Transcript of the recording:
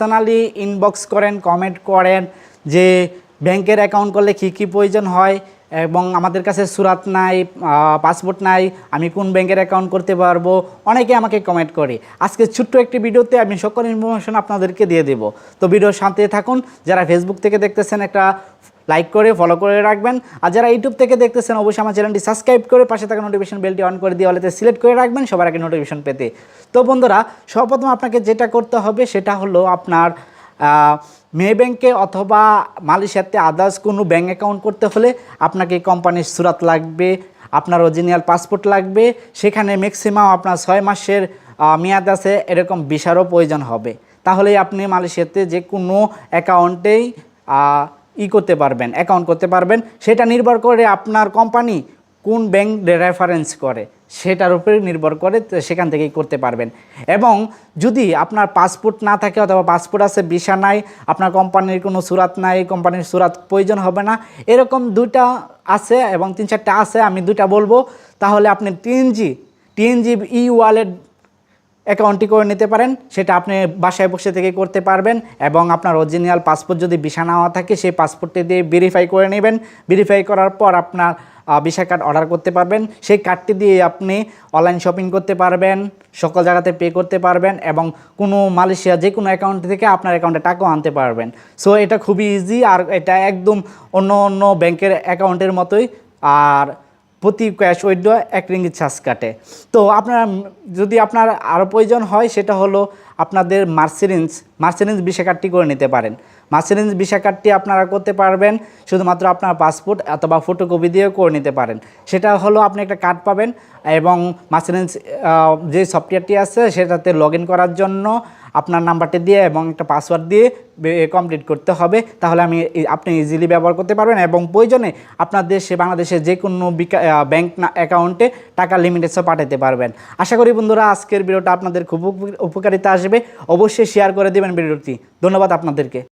Personally inbox করেন comment করেন যে ব্যাংকের অ্যাকাউন্ট করলে কী কী প্রয়োজন হয় এবং আমাদের কাছে সুরাত নাই পাসপোর্ট নাই, আমি কোন ব্যাংকের অ্যাকাউন্ট করতে পারব? অনেকে আমাকে কমেন্ট করে। আজকে ছোট্ট একটি ভিডিওতে আমি সকল ইনফরমেশন আপনাদেরকে দিয়ে দেবো। তো ভিডিওর সাথে থাকুন। যারা ফেসবুক থেকে দেখতেছেন একটা লাইক করে ফলো করে রাখবেন। আর যারা ইউটিউব থেকে দেখতেছেন, অবশ্যই আমার চ্যানেলটি সাবস্ক্রাইব করে পাশে থাকা নোটিফিকেশন বেলটি অন করে দিয়ে অলতে সিলেক্ট করে রাখবেন সবার আগে নোটিফিকেশন পেতে। তো বন্ধুরা, সর্বপ্রথম আপনাকে যেটা করতে হবে সেটা হলো আপনার মে ব্যাংকে অথবা মালয়েশিয়াতে আদার্স কোনো ব্যাঙ্ক অ্যাকাউন্ট করতে হলে আপনাকে কোম্পানির সুরাত লাগবে, আপনার অরিজিনাল পাসপোর্ট লাগবে। সেখানে ম্যাক্সিমাম আপনার ছয় মাসের মেয়াদ আছে, এরকম ভিসারও প্রয়োজন হবে। তাহলেই আপনি মালয়েশিয়াতে যে কোনো অ্যাকাউন্টেই ই করতে পারবেন অ্যাকাউন্ট করতে পারবেন। সেটা নির্ভর করে আপনার কোম্পানি কোন ব্যাংক রেফারেন্স করে, সেটার উপরে নির্ভর করে সেখান থেকেই করতে পারবেন। এবং যদি আপনার পাসপোর্ট না থাকে অথবা পাসপোর্ট আছে ভিসা নাই, আপনার কোম্পানির কোনো সুরাত নাই কোম্পানির সুরাত প্রয়োজন হবে না, এরকম দুইটা আছে এবং তিন চারটা আছে, আমি দুইটা বলব। তাহলে আপনি টিএনজি টিএনজি ই ওয়ালেট অ্যাকাউন্টটি করে নিতে পারেন, সেটা আপনি বাসায় বসে থেকে করতে পারবেন এবং আপনার অরিজিনাল পাসপোর্ট যদি ভিসা নেওয়া থাকে, সেই পাসপোর্টটি দিয়ে ভেরিফাই করে নেবেন। ভেরিফাই করার পর আপনার ভিসা কার্ড অর্ডার করতে পারবেন। সেই কার্ডটি দিয়ে আপনি অনলাইন শপিং করতে পারবেন, সকল জায়গাতে পে করতে পারবেন এবং কোনো মালয়েশিয়া যে কোনো অ্যাকাউন্ট থেকে আপনার অ্যাকাউন্টে টাকাও আনতে পারবেন। সো এটা খুবই ইজি আর এটা একদম অন্য অন্য ব্যাংকের অ্যাকাউন্টের মতোই। আর প্রতি ক্যাশ উইথড্র এক রিঙ্গিত চার্জ কাটে। তো আপনার, যদি আপনার আরও প্রয়োজন হয়, সেটা হলো আপনাদের মার্সিরেন্স মার্সিরেন্স ভিসা কার্ডটি করে নিতে পারেন। মার্সিরেন্স ভিসা কার্ডটি আপনারা করতে পারবেন, শুধুমাত্র আপনার পাসপোর্ট অথবা ফটোকপি দিয়েও করে নিতে পারেন। সেটা হলো আপনি একটা কার্ড পাবেন এবং মার্সিরেন্স যে সফটওয়্যারটি আছে, সেটাতে লগ করার জন্য আপনার নাম্বারটি দিয়ে এবং একটা পাসওয়ার্ড দিয়ে কমপ্লিট করতে হবে। তাহলে আমি আপনি ইজিলি ব্যবহার করতে পারবেন এবং প্রয়োজনে আপনার দেশে, বাংলাদেশে যে কোনো ব্যাংক অ্যাকাউন্টে টাকা লিমিটেসও পাঠাতে পারবেন। আশা করি বন্ধুরা আজকের ভিডিওটা আপনাদের খুব উপ- উপকারিতা আসবে। অবশ্যই শেয়ার করে দেবেন ভিডিওটি। ধন্যবাদ আপনাদেরকে।